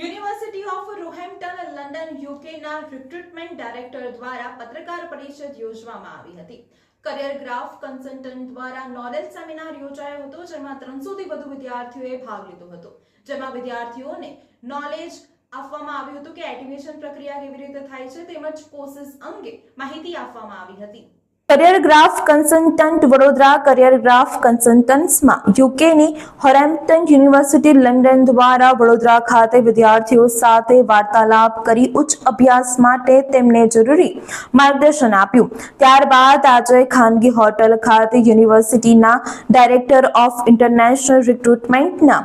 University of Roehampton, London, યુકેના recruitment director દ્વારા પત્રકાર પરિષદ યોજવામાં આવી હતી. કરિયર ગ્રાફ કન્સલ્ટન્ટ દ્વારા નોલેજ સેમિનાર યોજાયો હતો, જેમાં ત્રણસોથી વધુ વિદ્યાર્થીઓએ ભાગ લીધો હતો. જેમાં વિદ્યાર્થીઓને નોલેજ આપવામાં આવ્યું હતું કે એડમિશન પ્રક્રિયા કેવી રીતે થાય છે, તેમજ કોર્સિસ અંગે માહિતી આપવામાં આવી હતી. Career graph consultant Vadodara career graph કન્સલ્ટન્ટ્સમાં યુકેની હોરેમ્પટન યુનિવર્સિટી લંડન દ્વારા વડોદરા ખાતે વિદ્યાર્થીઓ સાથે વાર્તાલાપ કરી ઉચ્ચ અભ્યાસ માટે તેમને જરૂરી માર્ગદર્શન આપ્યું. ત્યારબાદ આજે ખાનગી હોટલ ખાતે યુનિવર્સિટીના director of international રિક્રુટમેન્ટના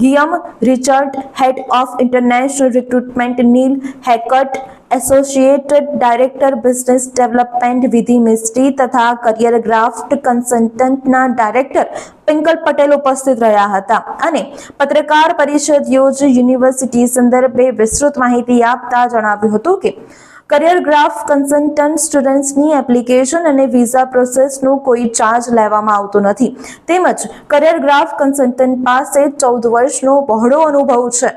Guillaume Richard head of international recruitment Neil Hackett associated director business development Vidhi Mistry તથા કરિયર ગ્રાફ્ટ કન્સલ્ટન્ટના ડાયરેક્ટર પિંકલ પટેલ ઉપસ્થિત રહ્યા હતા. અને પત્રકાર પરિષદ યોજ યુનિવર્સિટી સંદર્ભે વિસ્તૃત માહિતી આપતા જણાવ્યું હતું કે કરિયર ગ્રાફ કન્સલ્ટન્ટ સ્ટુડન્ટ્સની એપ્લિકેશન અને વિઝા પ્રોસેસનું કોઈ ચાર્જ લેવામાં આવતો નથી. તેમજ કરિયર ગ્રાફ કન્સલ્ટન્ટ પાસે ચૌદ વર્ષનો બહોળો અનુભવ છે.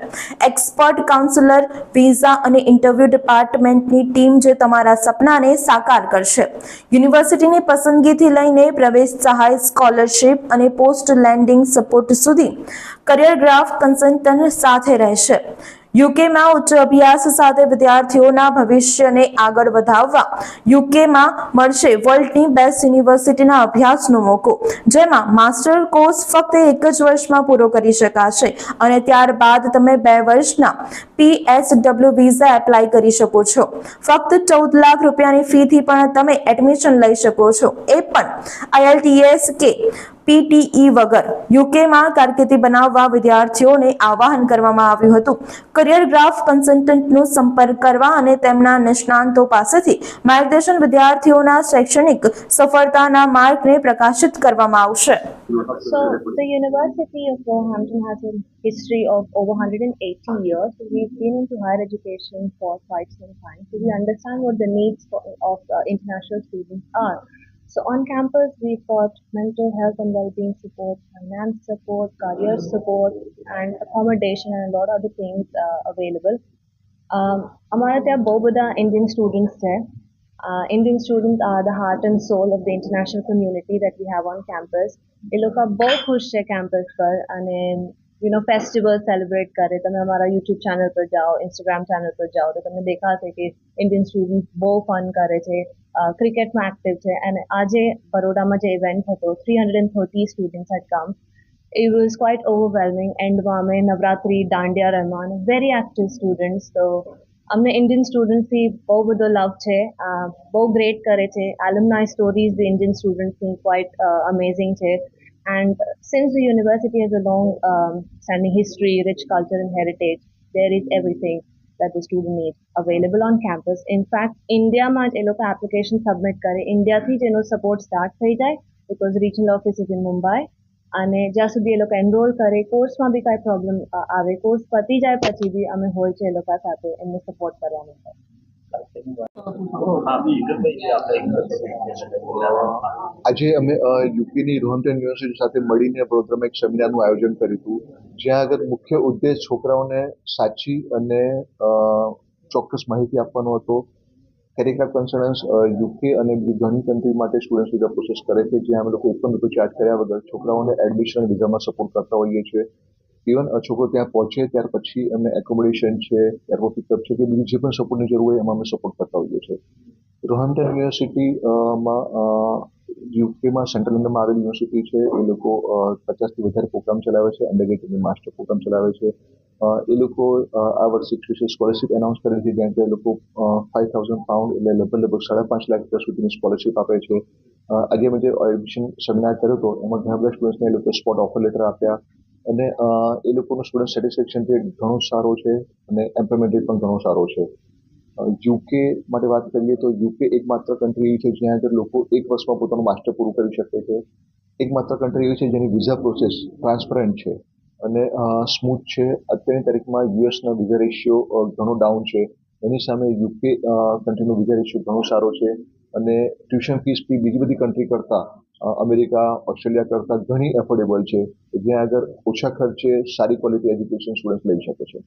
એક્સપર્ટ કાઉન્સિલર વિઝા અને ઇન્ટરવ્યૂ ડિપાર્ટમેન્ટની ટીમ જે તમારા સપનાને સાકાર કરશે. યુનિવર્સિટીની પસંદગીથી લઈને પ્રવેશ સહાય સ્કોલરશિપ અને પોસ્ટ લેન્ડિંગ સપોર્ટ સુધી કરિયર ગ્રાફ કન્સલ્ટન્ટ સાથે રહેશે. યુકેમાં ઉચ્ચ અભ્યાસ સાથે વિદ્યાર્થીઓના ભવિષ્યને આગળ વધાવવા યુકેમાં મળશે વર્લ્ડની બેસ્ટ યુનિવર્સિટીના અભ્યાસનો મોકો, જેમાં માસ્ટર કોર્સ ફક્ત એક જ વર્ષમાં પૂરો કરી શકાશે અને ત્યારબાદ તમે બે વર્ષના પીએસડબલ્યુ વિઝા એપ્લાય કરી શકો છો. ફક્ત ચૌદ લાખ રૂપિયાની ફીથી પણ તમે એડમિશન લઈ શકો છો. એ પણ આઈએલટીએસ કે પીટીઈ વગર યુકેમાં કારકિર્દી બનાવવા વિદ્યાર્થીઓને આવાહન કરવામાં આવ્યું હતું કરિયર ગ્રાફ કન્સલ્ટન્ટનો સંપર્ક કરવા અને તેમના નિષ્ણાંતો પાસેથી માર્ગદર્શન વિદ્યાર્થીઓના શૈક્ષણિક સફળતાના માર્ગને પ્રકાશિત કરવામાં આવશે So, the University of Wolverhampton has a history of over 180 years. We've been into higher education for quite some time. So, we understand what the needs for, of uh, international students are. So, on campus, we've got mental health and well-being support, finance support, career support, and accommodation, and a lot of other things uh, available. Um, અમારા ત્યાં બહુ બધા Indian students છે Indian students are the heart and soul of the international community that we have on campus એ લોકો બહુ ખુશ છે campus પર અને યુ નો ફેસ્ટિવલ સેલિબ્રેટ કરે તમે અમારા યુટ્યુબ ચેનલ પર જાઓ ઇન્સ્ટાગ્રામ ચેનલ પર જાઓ તો તમને દેખાશે કે ઇન્ડિયન સ્ટુડન્ટ બહુ ફન કરે છે ક્રિકેટમાં એક્ટિવ છે અને આજે બરોડામાં જે ઇવેન્ટ હતો three hundred and thirty students had come it was quite overwhelming એન્ડમાં અમે નવરાત્રી દાંડિયા રમવા અને વેરી એક્ટિવ સ્ટુડન્ટ્સ તો અમને ઇન્ડિયન સ્ટુડન્ટ્સથી બહુ બધો લવ છે અ, બહુ ગ્રેટ કરે છે એલ્યુમનાઈ સ્ટોરીઝ ધ ઇન્ડિયન સ્ટુડન્ટ્સની ક્વાઇટ અમેઝિંગ છે and since the university has a long standing history rich culture and heritage there is everything that the student needs available on campus. In fact, ઇન્ડિયામાં જ એ લોકો application submit કરે ઇન્ડિયાથી જ એનો support start થઈ જાય because regional office is in Mumbai અને જ્યાં સુધી એ લોકો એનરોલ કરે કોર્સમાં બી કાંઈ પ્રોબ્લેમ આવે કોર્સ પતી જાય પછી બી અમે હોય છે એ લોકો સાથે એમને સપોર્ટ કરવા માટે. આજે અમે યુપીની રોહમટન યુનિવર્સિટી સાથે મળીને વડોદરામાં એક સેમિનારનું આયોજન કર્યું હતું. જ્યાં આગળ મુખ્ય ઉદ્દેશ છોકરાઓને સાચી અને ચોક્કસ માહિતી આપવાનો હતો. કેરિક્યુલર કન્સલ્ટન્સ યુકે અને ઘણી કન્ટ્રી માટે સ્ટુડન્ટ્સ વિઝા પ્રોસેસ કરે છે. જ્યાં અમે લોકો ઉપર રૂપિયો ચાર્જ કર્યા વગર છોકરાઓને એડમિશન વિઝામાં સપોર્ટ કરતા હોઈએ છીએ. ઇવન છોકરો ત્યાં પહોંચે ત્યાર પછી એમને એકોમોડેશન છે એરપોર્ટ પિકઅપ છે કે બીજી જે પણ સપોર્ટની જરૂર હોય એમાં અમે સપોર્ટ કરતા હોઈએ છીએ. રોહામ્પટન યુનિવર્સિટી માં યુકેમાં સેન્ટ્રલ લંડનમાં આવેલી યુનિવર્સિટી છે, એ લોકો પચાસથી વધારે પ્રોગ્રામ ચલાવે છે અંડરગ્રેડ અને માસ્ટર પ્રોગ્રામ ચલાવે છે. એ લોકો આ વર્ષે એક સ્પેશિયલ સ્કોલરશિપ એનાઉન્સ કરી છે, જ્યાં કે લોકો ફાઇવ થાઉઝન્ડ પાઉન્ડ એટલે લગભગ લગભગ સાડા પાંચ લાખ રૂપિયા સુધીની સ્કોલરશિપ આપે છે. આજે મેં જે એડમિશન સેમિનાર કર્યો હતો, એમાં ઘણા બધા સ્ટુડન્ટ્સને એ લોકો સ્પોટ ઓફર લેટર આપ્યા. અને એ લોકોનો સ્ટુડન્ટ સેટિસ્ફેક્શન રેટ ઘણો સારો છે, અને એમ્પ્લોયમેન્ટ પણ ઘણો સારો છે. યુકે માટે વાત કરીએ તો યુકે એકમાત્ર કન્ટ્રી એવી છે જ્યાં આગળ લોકો એક વર્ષમાં પોતાનું માસ્ટર પૂરું કરી શકે છે. એકમાત્ર કન્ટ્રી એવી છે જેની વિઝા પ્રોસેસ ટ્રાન્સપરન્ટ છે અને સ્મૂથ છે. અત્યારની તારીખમાં યુએસનો વિઝા રેશિયો ઘણો ડાઉન છે. એની સામે યુકે કન્ટ્રીનો વિઝા રેશિયો ઘણો સારો છે અને ટ્યુશન ફીસ બી બીજી બધી કન્ટ્રી કરતાં અમેરિકા, ઓસ્ટ્રેલિયા કરતાં ઘણી એફોર્ડેબલ છે. જ્યાં આગળ ઓછા ખર્ચે સારી ક્વોલિટી એજ્યુકેશન સ્ટુડન્ટ લઈ શકે છે.